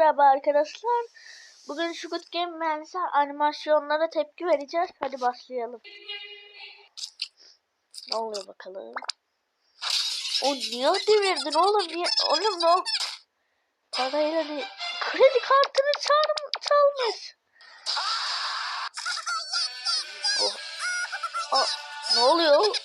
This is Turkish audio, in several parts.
Merhaba arkadaşlar. Bugün Squid Game benzer animasyonlara tepki vereceğiz. Hadi başlayalım. Ne oluyor bakalım? O niye devirdin oğlum? Niye? Oğlum ne ol? Parayla ne? Kredi kartını çal çalmış. Oh. Aa, ne oluyor?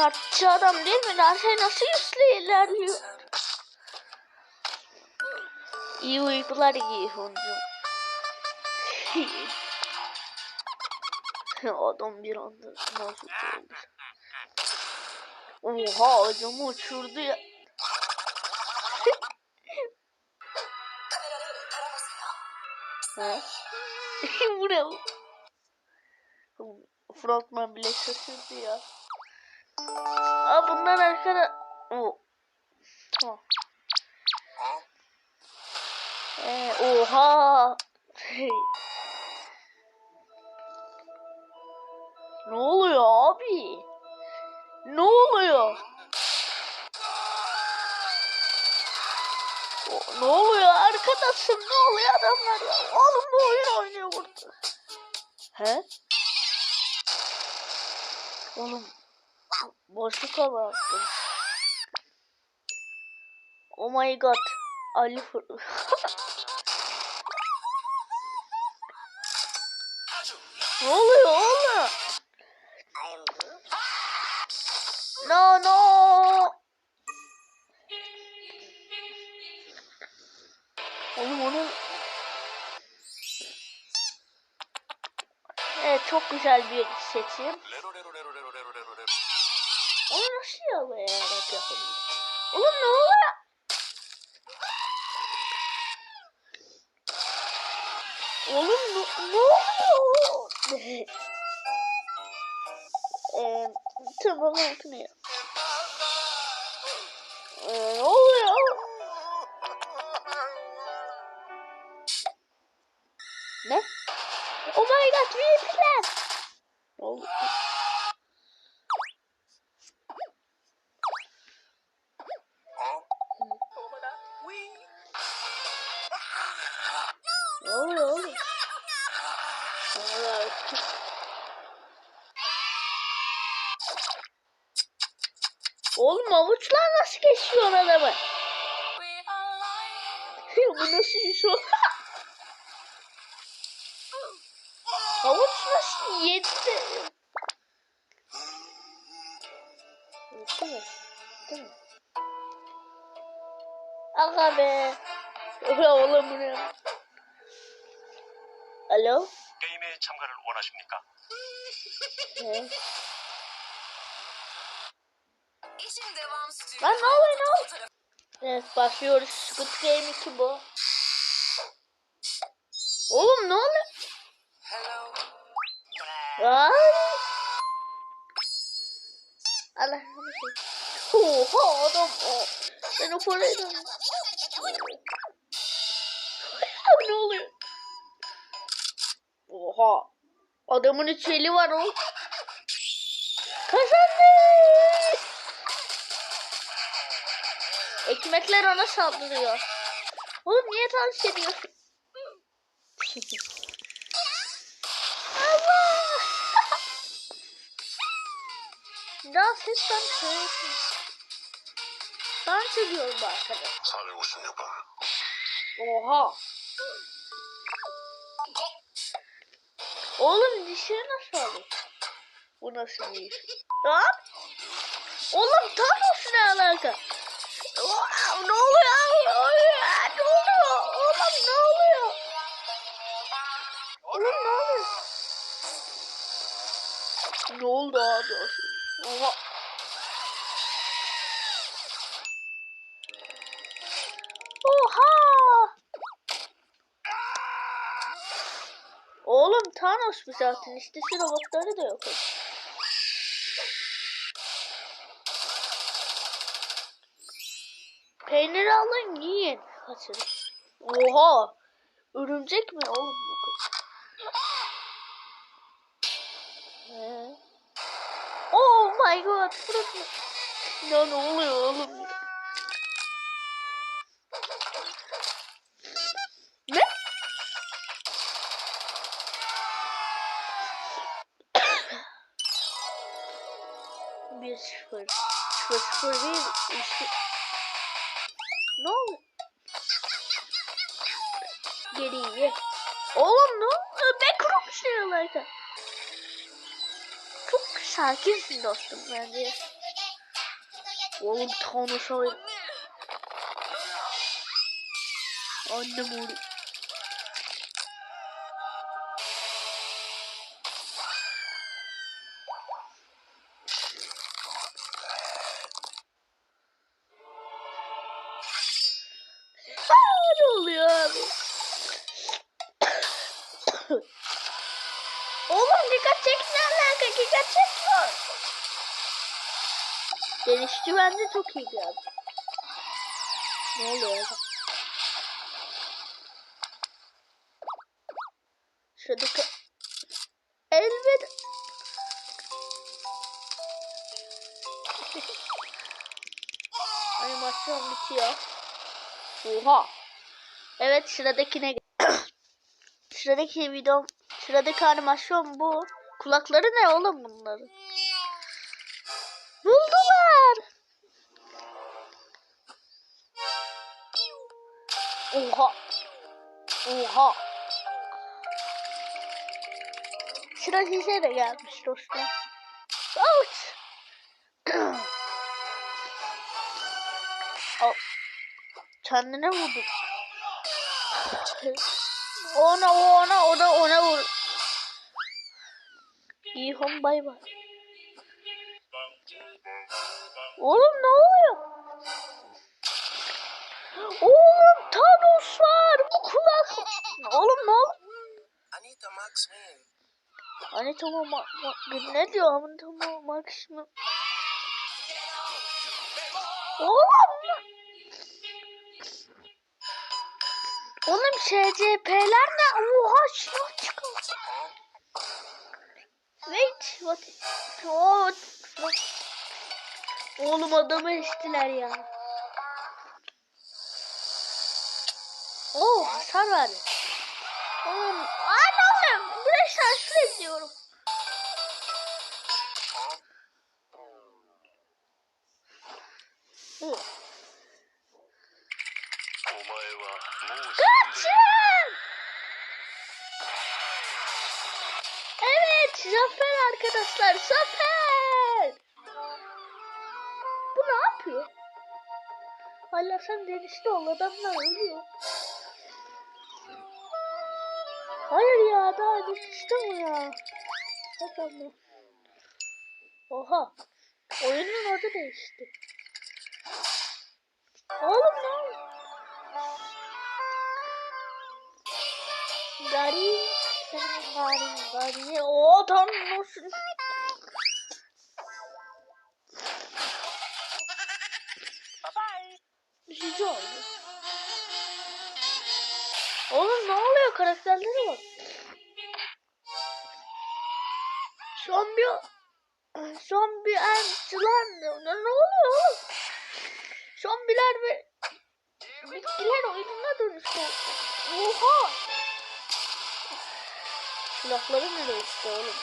Kartçı adam değil mi? Her şey nasıl yüzle ilerliyor? İyi uykular Gihuncu. adam bir anda nasıl oldu? Oha adamı uçurdu ya. Ha? Bu ne? Frontman bile şaşırdı ya. Aa bunlar arkada... Oo. Tamam. Ee, oha. ne oluyor abi? Ne oluyor? Ne oluyor arkadaşım? Ne oluyor adamlar ya? Oğlum bu oyun oynuyor burada. He? Oğlum boşluk hava attım. Oh my god. Ali ne oluyor oğlum? No no. Oğlum onu... Evet çok güzel bir seçim. Onu nasıl yalayarak yapabilir? Oğlum ne oluyor? Oğlum ne, ne oluyor? Eee tamam okunuyor. Ee, ne oluyor? Ne? Oh my god, VIP'ler! Ne? Oğlum avuçlar nasıl geçiyor adamı? Bu nasıl iş o? Havuç nasıl yedi? Değil mi? Değil mi? Aga be. Ulan oğlum bu ne? Alo? 게임에 참가를 원하십니까? Ne? İşin devam stüdyo. Lan ne oluyor ne oluyor? Evet başlıyoruz. Squid Game 2 bu. Oğlum ne oluyor? Hello. Ay. Allah Oha adam o. Ben o parayı da... Ne oluyor? Oha. Adamın üç eli var o. Kazandı. Ekmekler ona saldırıyor. Oğlum niye dans ediyorsun? Allah! Dans et dans et. Dans ediyorum bu arkadaş. 456번. Oha. Oğlum dişini nasıl alır? Bu nasıl bir iş? Lan? Oğlum Thanos ne alaka? Wow, ne oluyor? Ne? Oğlum ne? Oğlum ne oluyor? Abi? Oha. Oha! Oğlum Thanos bu zaten. İşte şu robotları da yok. Peyniri alın yiyin. Kaçırın. Oha! Örümcek mi oğlum bu kız? Oh my god. Burası. Ya ne oluyor oğlum? Ne? Bir sıfır. Sıfır sıfır değil. İşte. Geriye. Oğlum ne oldu? Ne kurumuş diyorlar Çok sakinsin dostum bence. Oğlum Thanos oyun. Annem oğlum. Dikkat çekme. Gelişti bence çok iyi geldi. Ne oluyor? Şuradaki elbet animasyon bitiyor. Oha. Evet sıradakine Sıradaki video sıradaki animasyon bu. Kulakları ne oğlum bunların? Buldular. Oha. Oha. Sıra size de gelmiş dostum. Ouch. Al. Kendine vurdu. Ona ona o da ona vur. İyi hon bay bay. Oğlum ne oluyor? Oğlum Thanos var bu kulak. Oğlum ne oldu? Anita Max man. Hani tamam ma ma- ne diyor tamam Max mı? Oğlum. Oğlum SCP'ler ne? Oha silah çıkıyor. Wait what? What? what? Oğlum adamı estiler ya. Oo hasar verdi. Oğlum aa ne oluyor? Buraya şaşırıp diyorum. Kaçın! Zafer arkadaşlar, zafer! Bu ne yapıyor? Hala sen denizde ol, adamlar ölüyor. Hayır ya, daha denizde mi ya? Adamlar. Oha, oyunun adı değişti. Oğlum ne oluyor? Senin gari, gari. O tanrım olsun. Üzücü oldu. Oğlum ne oluyor karakterlere bak. Zombi zombi antçılar ne, ne oluyor? Zombiler ve bitkiler oyununa dönüştü. Oha! Silahları nereye gitti oğlum?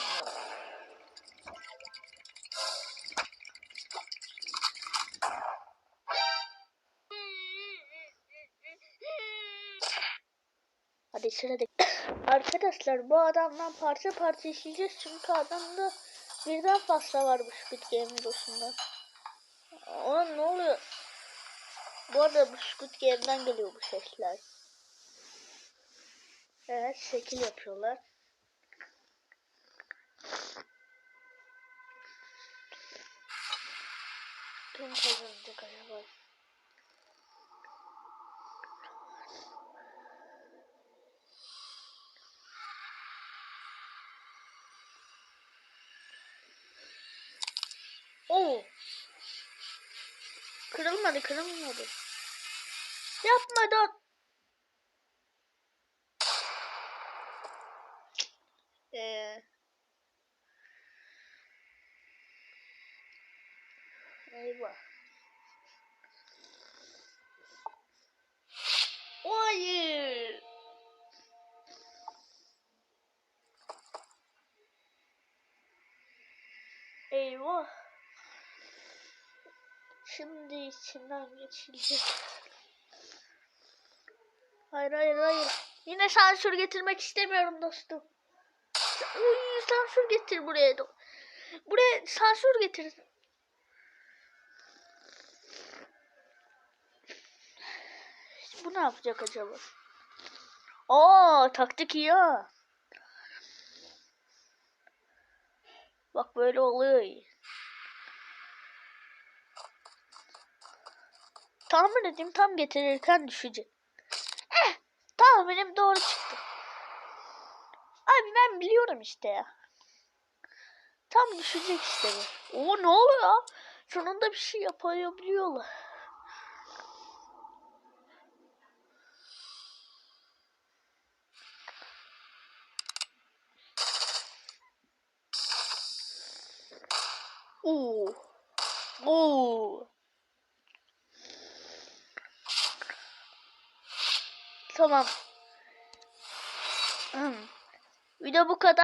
Hadi sırada. Arkadaşlar bu adamdan parça parça işleyeceğiz çünkü adamda birden fazla var bu Squid Game videosunda. Oğlum ne oluyor? Bu arada bu Squid Game'den geliyor bu sesler. Evet şekil yapıyorlar. Kim kazanacak acaba? Oo. Kırılmadı, kırılmadı. Yapmadan. Eyvah. Hayır. Eyvah. Şimdi içinden geçilecek. Hayır hayır hayır. Yine sansür getirmek istemiyorum dostum. Uy, sansür getir buraya. Buraya sansür getir. Bu ne yapacak acaba? Aa taktik iyi ha. Bak böyle oluyor. Tahmin edeyim tam getirirken düşecek. Eh, tahminim doğru çıktı. Abi ben biliyorum işte ya. Tam düşecek işte bu. Oo ne oluyor? Sonunda bir şey yapabiliyorlar. Oo. Oo. Tamam. Hmm. Video bu kadar.